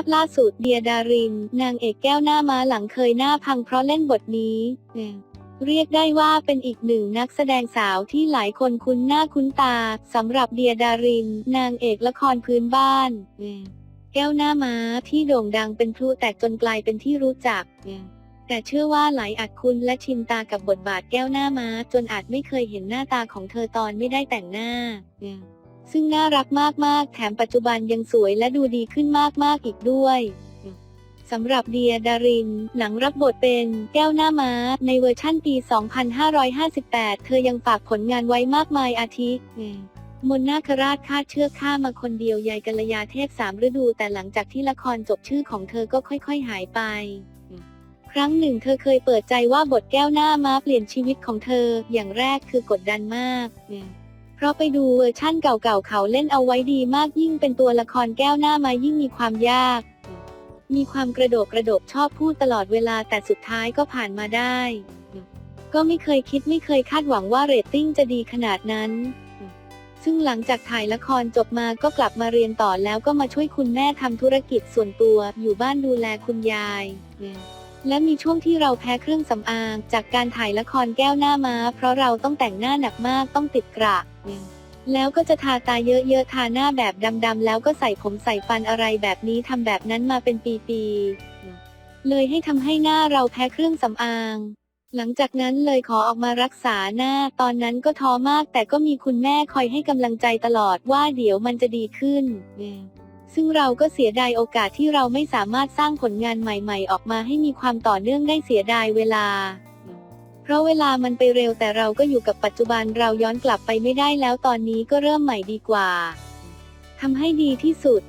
พล่าสุดเดียดาริน นางเอกแก้วหน้าม้าหลังเคยหน้าพังเพราะเล่นบทนี้ เรียกได้ว่าเป็นอีกหนึ่งนักแสดงสาวที่หลายคนคุ้นหน้าคุ้นตาสำหรับเดียดาริน นางเอกละครพื้นบ้าน แก้วหน้าม้าที่โด่งดังเป็นพลุแตกจนกลายเป็นที่รู้จักแต่เชื่อว่าหลายอาจคุ้นและชินตากับบทบาทแก้วหน้าม้า จนอาจไม่เคยเห็นหน้าตาของเธอตอนไม่ได้แต่งหน้า ซึ่งน่ารักมากๆ แถมปัจจุบันยังสวยและดูดีขึ้นมากๆอีกด้วยสำหรับเดียดาริน หลังรับบทเป็นแก้วหน้าม้า ในเวอร์ชั่นปี 2558 เธอยังฝากผลงานไว้มากมายอาทิมนนาคราชคาดเชือกฆ่ามาคนเดียวยายกัลยาเทพสามฤดู แต่หลังจากที่ละครจบชื่อของเธอก็ค่อยๆหายไป ครั้งหนึ่งเธอเคยเปิดใจว่าบทแก้วหน้าม้าเปลี่ยนชีวิตของเธอ อย่างแรกคือกดดันมาก เพราะไปดูเวอร์ชั่นเก่าๆเขาเล่นเอาไว้ดีมากยิ่งเป็นตัวละครแก้วหน้ามายิ่งมีความยาก มีความกระโดดกระโดดชอบพูดตลอดเวลาแต่สุดท้ายก็ผ่านมาได้ ก็ไม่เคยคิดไม่เคยคาดหวังว่าเรตติ้งจะดีขนาดนั้นซึ่งหลังจากถ่ายละครจบมาก็กลับมาเรียนต่อแล้วก็มาช่วยคุณแม่ทำธุรกิจส่วนตัว อยู่บ้านดูแลคุณยาย และมีช่วงที่เราแพ้เครื่องสำอาง จากการถ่ายละครแก้วหน้าม้า เพราะเราต้องแต่งหน้าหนักมากต้องติดกระแล้วก็จะทาตาเยอะๆ ทาหน้าแบบดำๆ แล้วก็ใส่ผมใส่ฟันอะไรแบบนี้ทำแบบนั้นมาเป็นปีๆ เลยให้ทำให้หน้าเราแพ้เครื่องสำอาง หลังจากนั้นเลยขอออกมารักษาหน้า ตอนนั้นก็ท้อมาก แต่ก็มีคุณแม่คอยให้กำลังใจตลอดว่าเดี๋ยวมันจะดีขึ้น ซึ่งเราก็เสียดายโอกาสที่เราไม่สามารถสร้างผลงานใหม่ ๆ ออกมาให้มีความต่อเนื่องได้เสียดายเวลา เพราะเวลามันไปเร็วแต่เราก็อยู่กับปัจจุบันเราย้อนกลับไปไม่ได้แล้วตอนนี้ก็เริ่มใหม่ดีกว่าทำให้ดีที่สุด